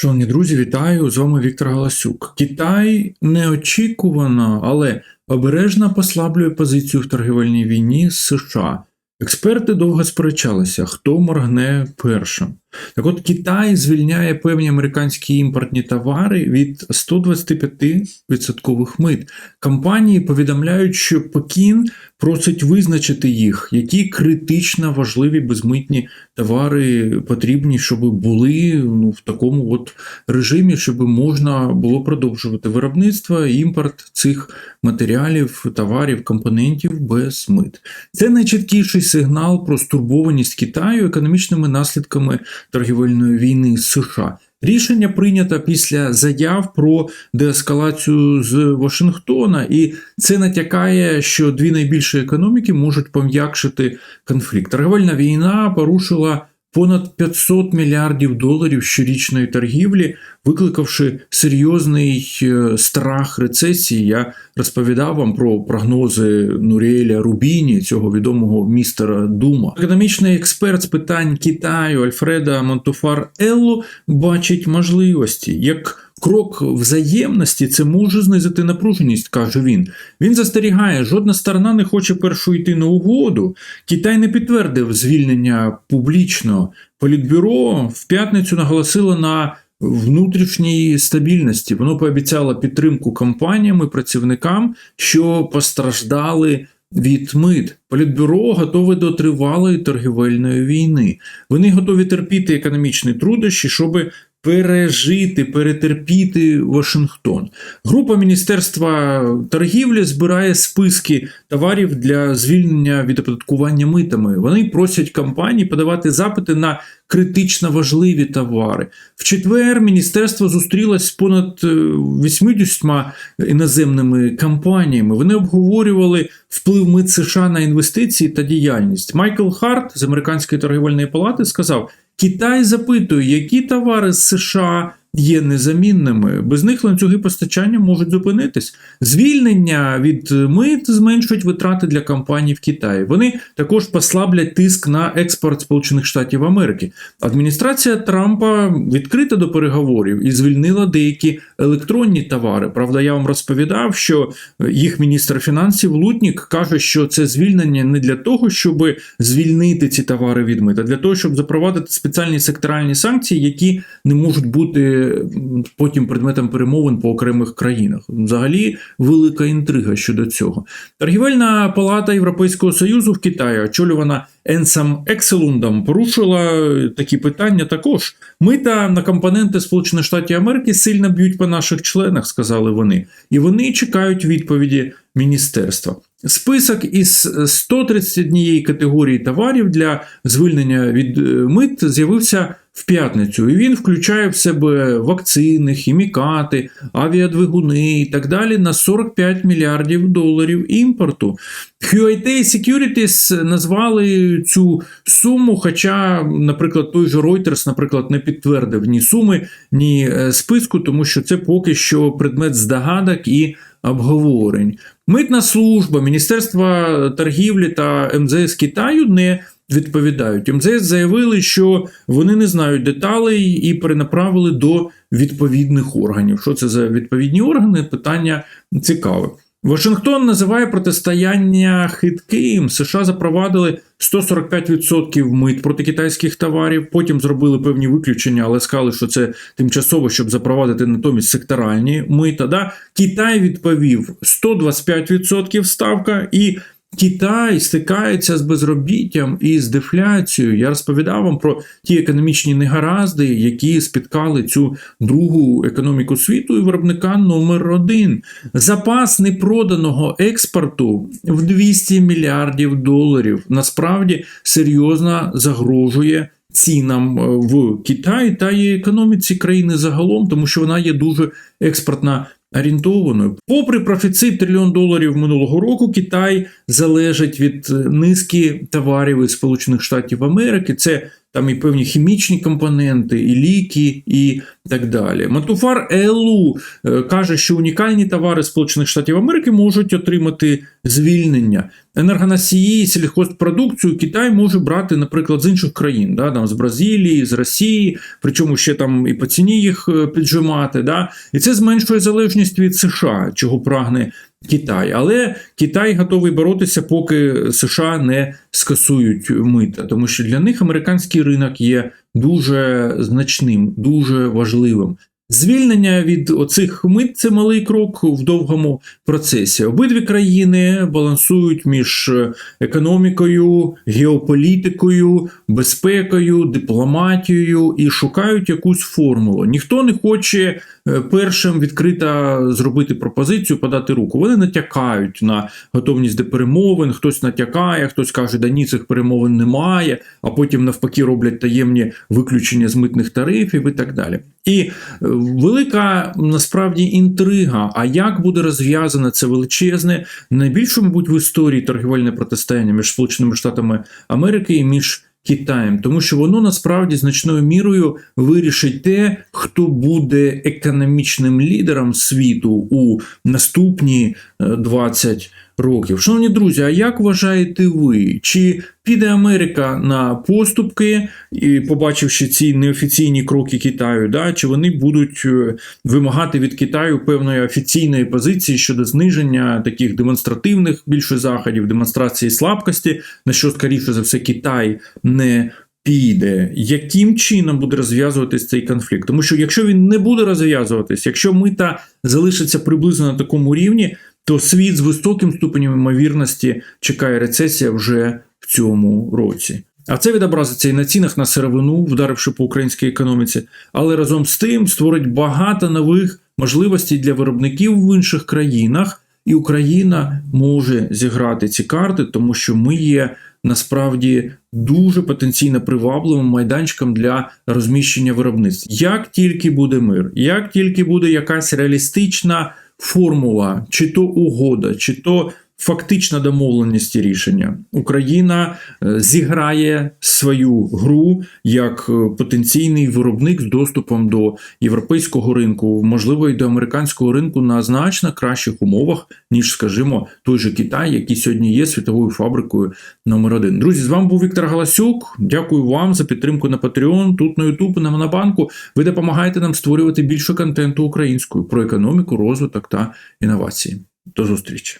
Шановні друзі, вітаю! З вами Віктор Галасюк. Китай неочікувано, але обережно послаблює позицію в торгівельній війні з США. Експерти довго сперечалися, хто моргне першим. Так от Китай звільняє певні американські імпортні товари від 125% мит. Компанії повідомляють, що Пекін просить визначити їх, які критично важливі безмитні товари потрібні, щоб були ну, в такому от режимі, щоб можна було продовжувати виробництво і імпорт цих матеріалів, товарів, компонентів без мит. Це найчіткіший сигнал про стурбованість Китаю економічними наслідками торгівельної війни з США. Рішення прийнято після заяв про деескалацію з Вашингтона, і це натякає, що дві найбільші економіки можуть пом'якшити конфлікт. Торгівельна війна порушила понад 500 мільярдів доларів щорічної торгівлі, викликавши серйозний е, страх рецесії. Я розповідав вам про прогнози Нуріеля Рубіні, цього відомого містера Дума. Економічний експерт з питань Китаю Альфреда Монтуфар Елло бачить можливості як. Крок взаємності це може знизити напруженість, каже він. Він застерігає, жодна сторона не хоче першу йти на угоду. Китай не підтвердив звільнення публічно. Політбюро в п'ятницю наголосило на внутрішньої стабільності. Воно пообіцяло підтримку компаніям і працівникам, що постраждали. Від мит політбюро готове до тривалої торгівельної війни. Вони готові терпіти економічні труднощі, щоб пережити, перетерпіти Вашингтон. Група Міністерства торгівлі збирає списки товарів для звільнення від оподаткування митами. Вони просять компанії подавати запити на критично важливі товари. В четвер міністерство зустрілось з понад 80 іноземними компаніями. Вони обговорювали вплив мит США на інвестиції та діяльність. Майкл Харт з американської торгівельної палати сказав. Китай запитує, які товари з США є незамінними. Без них ланцюги постачання можуть зупинитись. Звільнення від мит зменшують витрати для компаній в Китаї. Вони також послаблять тиск на експорт Сполучених Штатів Америки. Адміністрація Трампа відкрита до переговорів і звільнила деякі електронні товари. Правда, я вам розповідав, що їх міністр фінансів Лутнік каже, що це звільнення не для того, щоб звільнити ці товари від мит, а для того, щоб запровадити спеціальні секторальні санкції, які не можуть бути потім предметом перемовин по окремих країнах. Взагалі велика інтрига щодо цього. Торгівельна палата Європейського союзу в Китаї, очолювана Енсам Екселундом, порушила такі питання також. Мита на компоненти Сполучених Штатів Америки сильно б'ють по наших членах, сказали вони, і вони чекають відповіді міністерства. Список із 131 категорії товарів для звільнення від мит з'явився в п'ятницю, і він включає в себе вакцини, хімікати, авіадвигуни і так далі на 45 мільярдів доларів імпорту. QIT Securities назвали цю суму, хоча, наприклад, той же Reuters, наприклад, не підтвердив ні суми, ні списку, тому що це поки що предмет здогадок і обговорень. Митна служба, Міністерство торгівлі та МЗС Китаю не відповідають. МЗС заявили, що вони не знають деталей і перенаправили до відповідних органів. Що це за відповідні органи? Питання цікаве. Вашингтон називає протистояння хитким. США запровадили 145% мит проти китайських товарів. Потім зробили певні виключення, але сказали, що це тимчасово, щоб запровадити натомість секторальні мита. Да? Китай відповів 125% ставка і. Китай стикається з безробіттям і з дефляцією. Я розповідав вам про ті економічні негаразди, які спіткали цю другу економіку світу і виробника номер один. Запас непроданого експорту в 200 мільярдів доларів насправді серйозно загрожує. Цінам в Китаї та і економіці країни загалом, тому що вона є дуже експортна орієнтованою. Попри профіцит трильйон доларів минулого року, Китай залежить від низки товарів із Сполучених Штатів Америки. Це там і певні хімічні компоненти, і ліки, і так далі. Матуфар ЕЛУ е, каже, що унікальні товари Сполучених Штатів Америки можуть отримати звільнення. Енергоносії, сільхозпродукцію Китай може брати, наприклад, з інших країн, да, там, з Бразилії, з Росії, причому ще там і по ціні їх е, піджимати. Да, і це зменшує залежність від США, чого прагне Китай. Але Китай готовий боротися, поки США не скасують мита, тому що для них американський ринок є дуже значним, дуже важливим. Звільнення від оцих мит це малий крок в довгому процесі. Обидві країни балансують між економікою, геополітикою, безпекою, дипломатією і шукають якусь формулу. Ніхто не хоче першим відкрито зробити пропозицію, подати руку. Вони натякають на готовність до перемовин, хтось натякає, хтось каже, да ні, цих перемовин немає, а потім навпаки роблять таємні виключення з митних тарифів і так далі. І е, велика насправді інтрига. А як буде розв'язане це величезне, найбільше, мабуть, в історії торгівельне протистояння між Сполученими Штатами Америки і між Китаєм, тому що воно насправді значною мірою вирішить те, хто буде економічним лідером світу у наступні е, 20 років. Шановні друзі, а як вважаєте ви, чи піде Америка на поступки, і побачивши ці неофіційні кроки Китаю, да, чи вони будуть е, вимагати від Китаю певної офіційної позиції щодо зниження таких демонстративних більше заходів, демонстрації слабкості, на що скоріше за все Китай не піде, яким чином буде розв'язуватись цей конфлікт? Тому що якщо він не буде розв'язуватись, якщо мита залишиться приблизно на такому рівні, то світ з високим ступенем ймовірності чекає рецесія вже в цьому році. А це відобразиться і на цінах на сировину, вдаривши по українській економіці, але разом з тим створить багато нових можливостей для виробників в інших країнах, і Україна може зіграти ці карти, тому що ми є насправді дуже потенційно привабливим майданчиком для розміщення виробництв. Як тільки буде мир, як тільки буде якась реалістична формула, чи то угода, чи то фактична домовленість і рішення, Україна е, зіграє свою гру як е, потенційний виробник з доступом до європейського ринку, можливо, і до американського ринку на значно кращих умовах, ніж, скажімо, той же Китай, який сьогодні є світовою фабрикою номер один. Друзі, з вами був Віктор Галасюк. Дякую вам за підтримку на Patreon, тут на YouTube, на Монобанку. Ви допомагаєте нам створювати більше контенту українською про економіку, розвиток та інновації. До зустрічі!